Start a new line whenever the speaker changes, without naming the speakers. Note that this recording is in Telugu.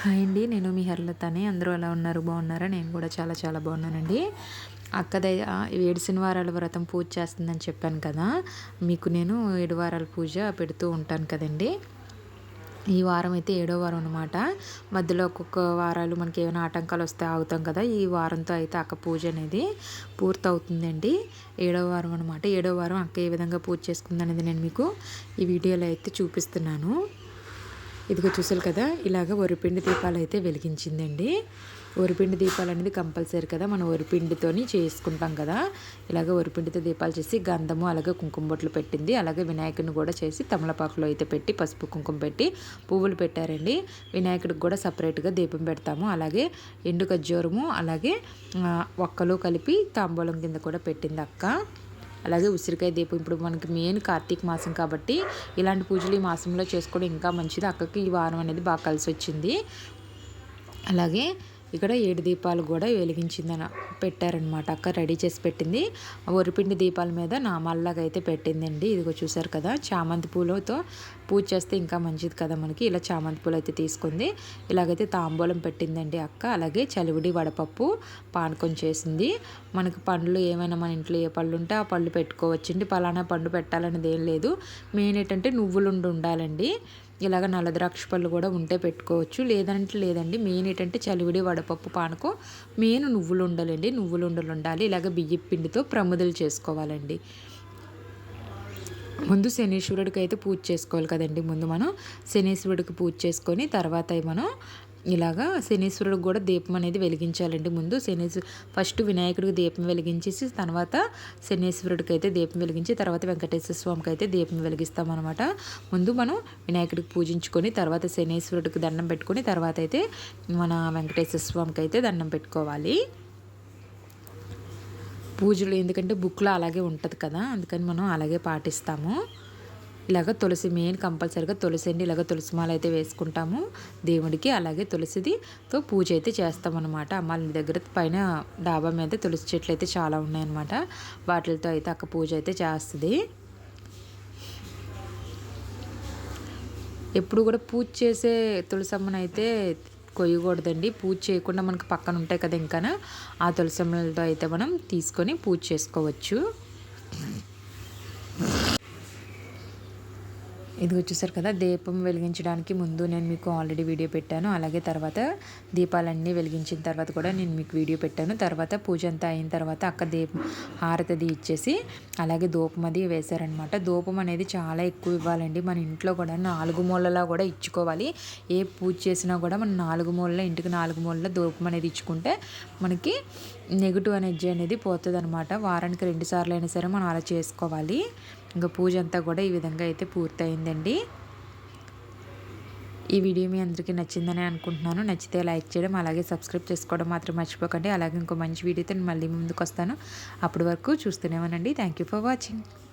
హాయ్ అండి నేను మీ హర్లతని. అందరూ ఎలా ఉన్నారు? బాగున్నారా? నేను కూడా చాలా చాలా బాగున్నానండి. అక్కదే ఏడు శనివారాల వ్రతం పూజ చేస్తుందని చెప్పాను కదా. మీకు నేను ఏడు వారాల పూజ పెడుతూ ఉంటాను కదండి. ఈ వారం అయితే ఏడో వారం అనమాట మధ్యలో ఒక్కొక్క వారాలు మనకి ఏమైనా ఆటంకాలు వస్తే ఆగుతాం కదా. ఈ వారంతో అయితే అక్క పూజ అనేది పూర్తవుతుందండి. ఏడో వారం అనమాట ఏడో వారం అక్క ఏ విధంగా పూజ చేసుకుందనేది నేను మీకు ఈ వీడియోలో అయితే చూపిస్తున్నాను. ఇదిగో చూసారు కదా ఇలాగ వరిపిండి దీపాలు అయితే వెలిగించిందండి. వరిపిండి దీపాలు అనేది కంపల్సరీ కదా మనం వరిపిండితోని చేసుకుంటాం కదా. ఇలాగ వరిపిండితో దీపాలు చేసి గంధము అలాగే కుంకుమ బొట్లు పెట్టింది. అలాగే వినాయకుడిని కూడా చేసి తమలపాకులో అయితే పెట్టి పసుపు కుంకుమ పెట్టి పువ్వులు పెట్టారండి. వినాయకుడికి కూడా సపరేట్గా దీపం పెడతాము. అలాగే ఎండు ఖజ్జూరము అలాగే ఒక్కలు కలిపి తాంబూలం కింద కూడా పెట్టింది అక్క. అలాగే ఉసిరికాయ దీపం. ఇప్పుడు మనకి మెయిన్ కార్తీక మాసం కాబట్టి ఇలాంటి పూజలు ఈ మాసంలో చేసుకోవడం ఇంకా మంచిది. అక్కకి ఈ వారం అనేది బాగా కలిసి వచ్చింది. అలాగే ఇక్కడ ఏడు దీపాలు కూడా వెలిగించిందని పెట్టారనమాట. అక్క రెడీ చేసి పెట్టింది. వరిపిండి దీపాల మీద నామాల్లాగా అయితే పెట్టిందండి. ఇదిగో చూసారు కదా చామంతి పూలతో పూజ చేస్తే ఇంకా మంచిది కదా మనకి. ఇలా చామంతి పూలు అయితే తీసుకుంది. ఇలాగైతే తాంబూలం పెట్టిందండి అక్క. అలాగే చలివిడి వడపప్పు పానకం చేసింది. మనకి పండ్లు ఏమైనా మన ఇంట్లో ఏ పళ్ళు ఉంటే ఆ పళ్ళు పెట్టుకోవచ్చండి. పలానా పండు పెట్టాలనేది ఏం లేదు. మెయిన్ ఏంటంటే నువ్వులుండి ఉండాలండి. ఇలాగ నల్ల ద్రాక్ష పళ్ళు కూడా ఉంటే పెట్టుకోవచ్చు. లేదంటే లేదండి మెయిన్ ఏంటంటే చలివిడి వడపప్పు పానకం మెయిన్ నువ్వులు ఉండాలండి నువ్వులు ఉండలు ఉండాలి ఇలాగ బియ్య పిండితో ప్రముదలు చేసుకోవాలండి. ముందు శనీశ్వరుడికి అయితే పూజ చేసుకోవాలి కదండి. ముందు మనం శనీశ్వరుడికి పూజ చేసుకొని తర్వాత మనం ఇలాగా శనీశ్వరుడికి కూడా దీపం అనేది వెలిగించాలండి. ముందు శనీశ్వరు ఫస్ట్ వినాయకుడికి దీపం వెలిగించేసి తర్వాత శనీశ్వరుడికి అయితే దీపం వెలిగించి తర్వాత వెంకటేశ్వర స్వామికి అయితే దీపం వెలిగిస్తామన్నమాట. ముందు మనం వినాయకుడికి పూజించుకొని తర్వాత శనీశ్వరుడికి దండం పెట్టుకొని తర్వాత అయితే మన వెంకటేశ్వర స్వామికి అయితే దండం పెట్టుకోవాలి. పూజలు ఎందుకంటే బుక్లో అలాగే ఉంటుంది కదా అందుకని మనం అలాగే పాటిస్తాము. ఇలాగ తులసి మెయిన్ కంపల్సరీగా తులసి అండి ఇలాగ తులసి మాల అయితే వేసుకుంటాము. దేవుడికి అలాగే తులసిదితో పూజ అయితే చేస్తామన్నమాట. అమ్మాళ్ళ దగ్గర పైన డాబా మీద తులసి చెట్లు అయితే చాలా ఉన్నాయన్నమాట. వాటితో అయితే అక్క పూజ అయితే చేస్తుంది. ఎప్పుడు కూడా పూజ చేసే తులసమ్మను అయితే కొయ్యకూడదండి. పూజ చేయకుండా మనకు పక్కన ఉంటాయి కదా ఇంకా ఆ తులసమ్మలతో అయితే మనం తీసుకొని పూజ చేసుకోవచ్చు. ఇది వచ్చేసారు కదా దీపం వెలిగించడానికి ముందు నేను మీకు ఆల్రెడీ వీడియో పెట్టాను. అలాగే తర్వాత దీపాలన్నీ వెలిగించిన తర్వాత కూడా నేను మీకు వీడియో పెట్టాను. తర్వాత పూజ అంతా అయిన తర్వాత అక్క దీపం హారతది ఇచ్చేసి అలాగే దూపం అది వేశారనమాట దూపం అనేది చాలా ఎక్కువ ఇవ్వాలండి. మన ఇంట్లో కూడా నాలుగు మూలలా కూడా ఇచ్చుకోవాలి. ఏ పూజ చేసినా కూడా మనం నాలుగు మూలలో ఇంటికి నాలుగు మూలలో దూపం అనేది ఇచ్చుకుంటే మనకి నెగిటివ్ ఎనర్జీ అనేది పోతుంది అనమాట వారానికి రెండుసార్లు అయినా సరే మనం అలా చేసుకోవాలి. ఇంకా పూజ అంతా కూడా ఈ విధంగా అయితే పూర్తయిందండి. ఈ వీడియో మీ అందరికీ నచ్చిందని అనుకుంటున్నాను. నచ్చితే లైక్ చేయడం అలాగే సబ్స్క్రైబ్ చేసుకోవడం మాత్రం మర్చిపోకండి. అలాగే ఇంకో మంచి వీడియోతో మళ్ళీ ముందుకు వస్తాను అప్పటి వరకు చూస్తూనే థ్యాంక్ యూ ఫర్ వాచింగ్